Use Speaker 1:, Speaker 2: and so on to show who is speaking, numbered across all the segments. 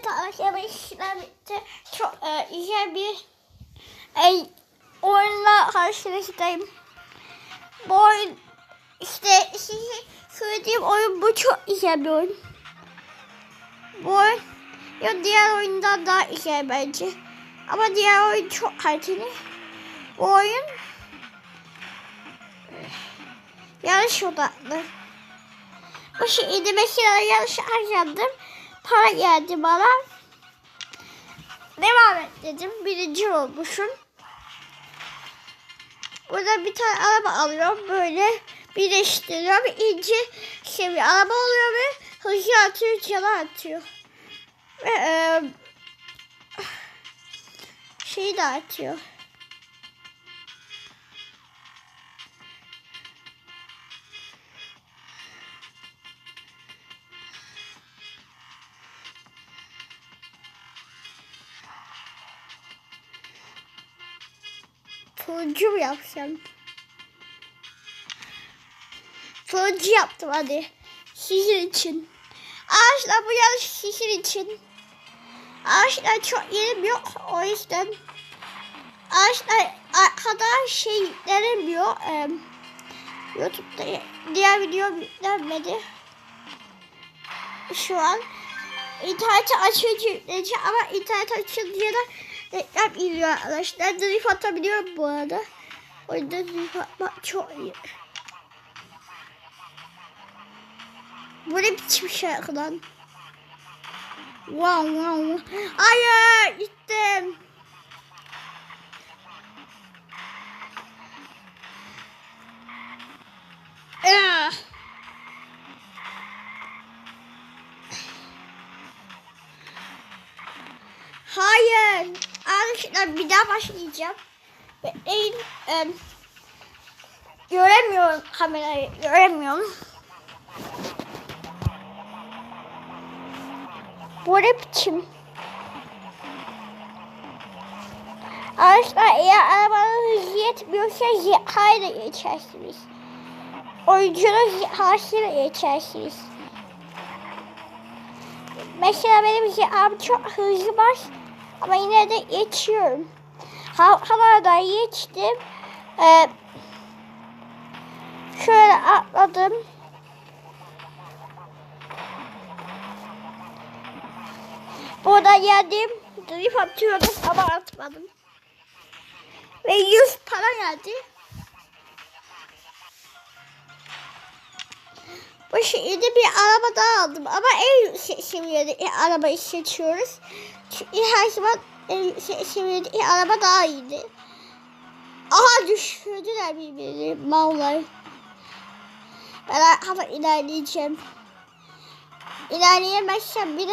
Speaker 1: Evet arkadaşlar. Çok e, güzel bir e, oyunla karşınızdayım. Bu oyun işte size söylediğim oyun bu çok güzel bir oyun. Bu oyun ya diğer oyundan daha güzel bence. Ama diğer oyun çok kaliteli. Bu oyun yarış odaklı. Bu şeyde mesela yarış harcadım. Para geldi bana. Devam et dedim. Birinci olmuşum. Burada bir tane araba alıyorum. Böyle birleştiriyorum. İnce seviye araba oluyor ve hızlı atıyor, çala atıyor. Ve e, şeyi de atıyor. Mu yapsam? Turuncu yaptım hadi. Sizin için. Ağaçlar bu yarış sizin için. Ağaçlar çok yerim yok o yüzden. Ağaçlar kadar şey yüklenemiyor. Ee, Youtube'da diğer video yüklenmedi. Şu an interneti açınca yükleyeceğim ama internet açınca da reklam geliyor arkadaşlar. Drift atabiliyorum bu arada. O yüzden drift atmak çok iyi. Bu ne biçim şarkı lan? Wow wow. Hayır gittim. Ah. Hayır. Arkadaşlar bir daha başlayacağım. Bekleyin. Ee, göremiyorum kamerayı. Göremiyorum. Bu ne biçim? Arkadaşlar eğer arabanın hızı yetmiyorsa hayır geçersiniz. Oyuncunun harçlığıyla geçersiniz. Mesela benim ziham çok hızlı var ama yine de geçiyorum. Ha havada geçtim. Ee, şöyle atladım. Burada geldim. Drip atıyordum ama atmadım. Ve 100 para geldi. Bu şekilde bir araba daha aldım ama en yüksek seviyede arabayı seçiyoruz. Çünkü her zaman en yüksek seviyede araba daha iyiydi. Aha düşürdüler birbirini mallar. Ben ama ilerleyeceğim. İlerleyemezsem bile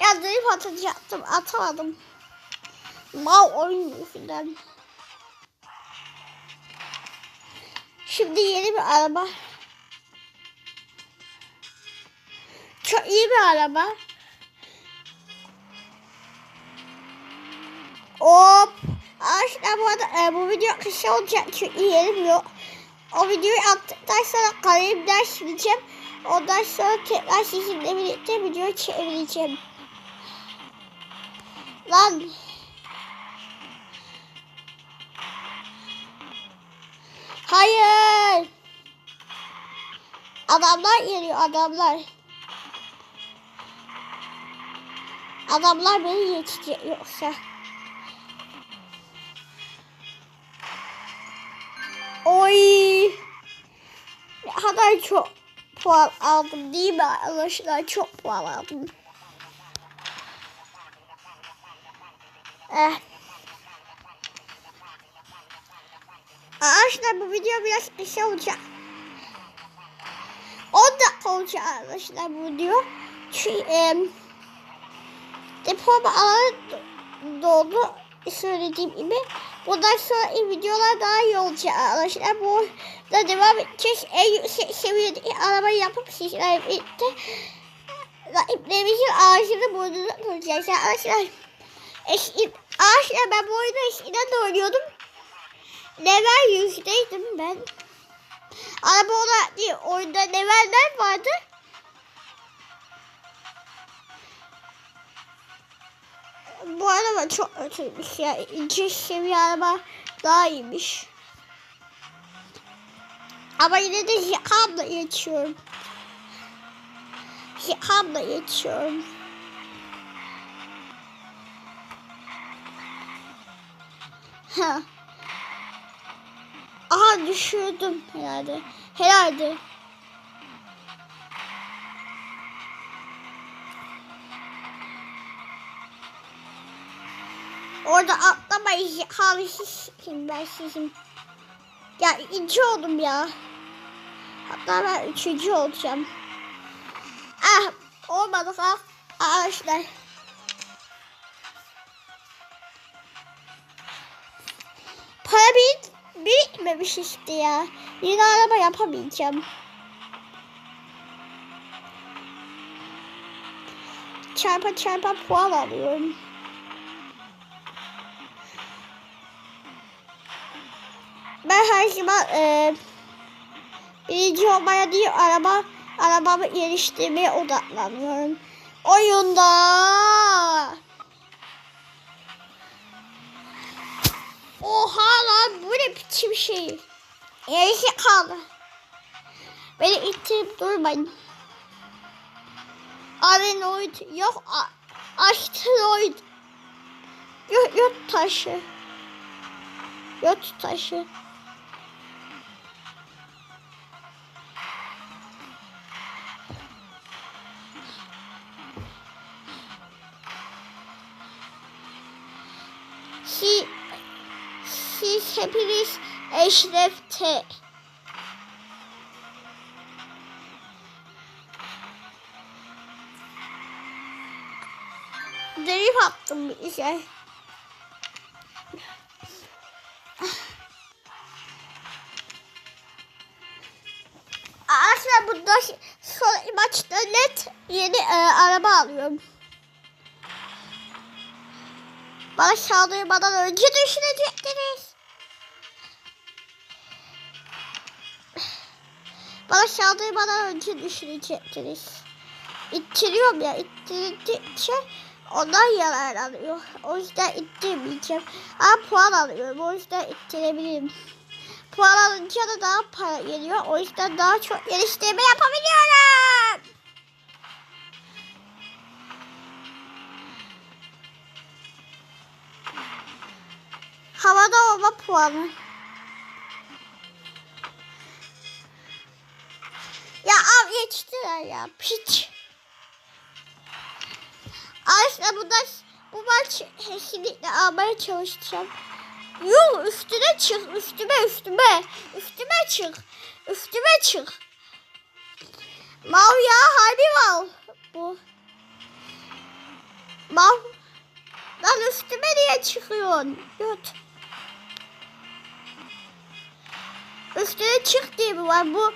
Speaker 1: Ya drift atacaktım atamadım. Mal oyun filan. Şimdi yeni bir araba. Çok iyi bir araba. Hop. Arkadaşlar bu arada e, bu video kısa olacak çünkü yerim yok. O videoyu attıktan sonra kalemden sileceğim. Ondan sonra tekrar sizinle birlikte videoyu çevireceğim. Lan. Hayır. Adamlar geliyor adamlar. Adamlar beni geçecek yoksa. Oy. Ne kadar çok puan aldım değil mi arkadaşlar? Çok puan aldım. Eh. Arkadaşlar bu video biraz kısa olacak. 10 dakika olacak arkadaşlar bu video. Çünkü e, depoma alanı doldu söylediğim gibi. Bundan sonra videolar daha iyi olacak arkadaşlar. Bu da devam edeceğiz. En yüksek seviyede arabayı yapıp sizlerle birlikte rakiplerimizin ağzını burnunu tutacağız arkadaşlar. Eski, ağaçla ben bu oyunu eskiden de oynuyordum. Level yüzdeydim ben. Araba olarak değil. Oyunda leveller vardı. Bu araba çok kötüymüş ya. İkinci seviye araba daha iyiymiş. Ama yine de Jihan'la geçiyorum. Jihan'la geçiyorum. Ha. Aha düşürdüm herhalde. Herhalde. Orada atlamayın. Halsiz kim ben sizin. Ya ikinci oldum ya. Hatta ben üçüncü olacağım. Ah olmadı ha. Arkadaşlar. Para bir, birikmemiş işte ya. Yeni araba yapamayacağım. Çarpa çarpa puan alıyorum. Ben her zaman e, birinci olmaya değil araba arabamı geliştirmeye odaklanıyorum. Oyunda. Oha lan bu ne biçim şey. Yarışı kaldı. Beni ittirip durmayın. Arenoid yok. Asteroid. Yok yok taşı. Yok taşı. Siz hepiniz eşrefte. Drip attım bir şey. Arkadaşlar bunda son maçta net yeni e, araba alıyorum. Bana saldırmadan önce düşünecektiniz. Bana saldırmadan önce düşünecektiniz. İttiriyorum ya ittirdikçe ondan yararlanıyor. O yüzden ittirmeyeceğim. Ama puan alıyorum. O yüzden ittirebilirim. Puan alınca da daha para geliyor. O yüzden daha çok geliştirme yapabiliyorum. Havada olma puanı. Al geçtiler ya piç. Aslında bu da bu maç kesinlikle almaya çalışacağım. Yuh üstüne çık üstüme üstüme üstüme çık üstüme çık. Mal ya harbi mal bu. Mal. Lan üstüme niye çıkıyorsun? Yut. Üstüne çık diye mi var bu?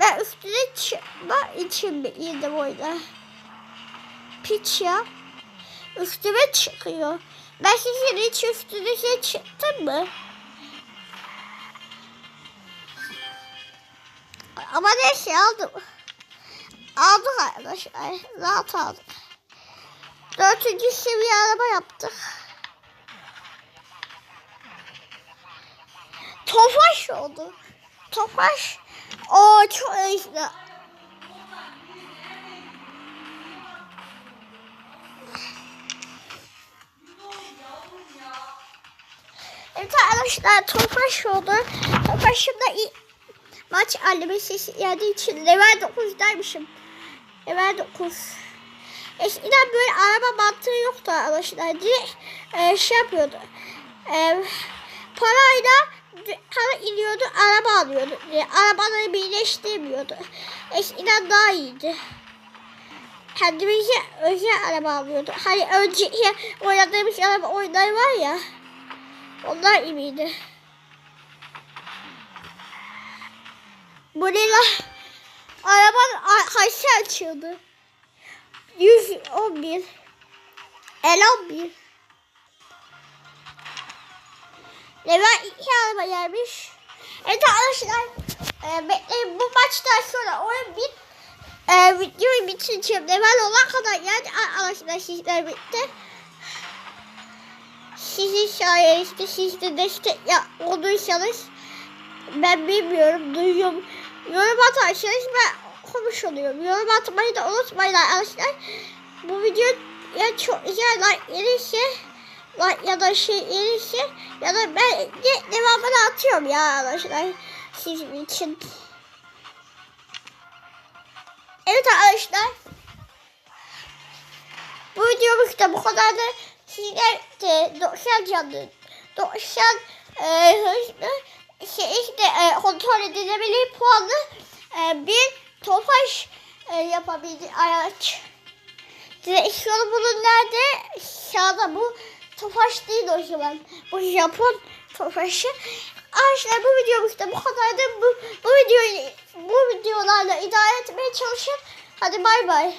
Speaker 1: Ben üstüne çıkma için mi yedim orada? Piç ya. Üstüme çıkıyor. Ben sizin hiç üstünüze çıktım mı? Ama neyse aldım. Aldık arkadaşlar. Rahat aldık. Dördüncü seviye araba yaptık. Tofaş oldu. Tofaş. O çok işte. Evet arkadaşlar Tofaş oldu. Tofaş'ın da maç anneme sesi geldiği için level 9'daymışım. Level 9. Eskiden böyle araba mantığı yoktu arkadaşlar. Direkt e, şey yapıyordu. E, parayla para iniyordu, araba alıyordu. E, arabaları birleştirmiyordu. Eskiden daha iyiydi. Kendimize özel araba alıyordu. Hani önceki oynadığımız araba oyunları var ya. Onlar ne lan? Arabanın arkası açıldı. 111 El11 Level 2 araba gelmiş. Evet arkadaşlar e, bekleyin bu maçtan sonra oyun bit e, videoyu bitireceğim. Level olan kadar yani arkadaşlar sizler bitti. Sizin sayenizde siz de destek ya, olursanız ben bilmiyorum duyuyorum. Yorum atarsanız ben konmuş oluyorum. Yorum atmayı da unutmayın arkadaşlar. Bu video ya çok güzel like gelirse ya da şey gelirse ya da ben de devamını atıyorum ya arkadaşlar sizin için. Evet arkadaşlar. Bu videomuz da bu kadardı. Sizler de 90 canlı, 90 e, hızlı şey işte e, kontrol edilebilir puanlı e, bir topaş e, yapabildi araç. Direksiyonu bunun nerede? Sağda bu topaş değil o zaman. Bu Japon topaşı. Arkadaşlar bu videomuz da bu kadardı. Bu, bu videoyu bu videolarla idare etmeye çalışın. Hadi bay bay.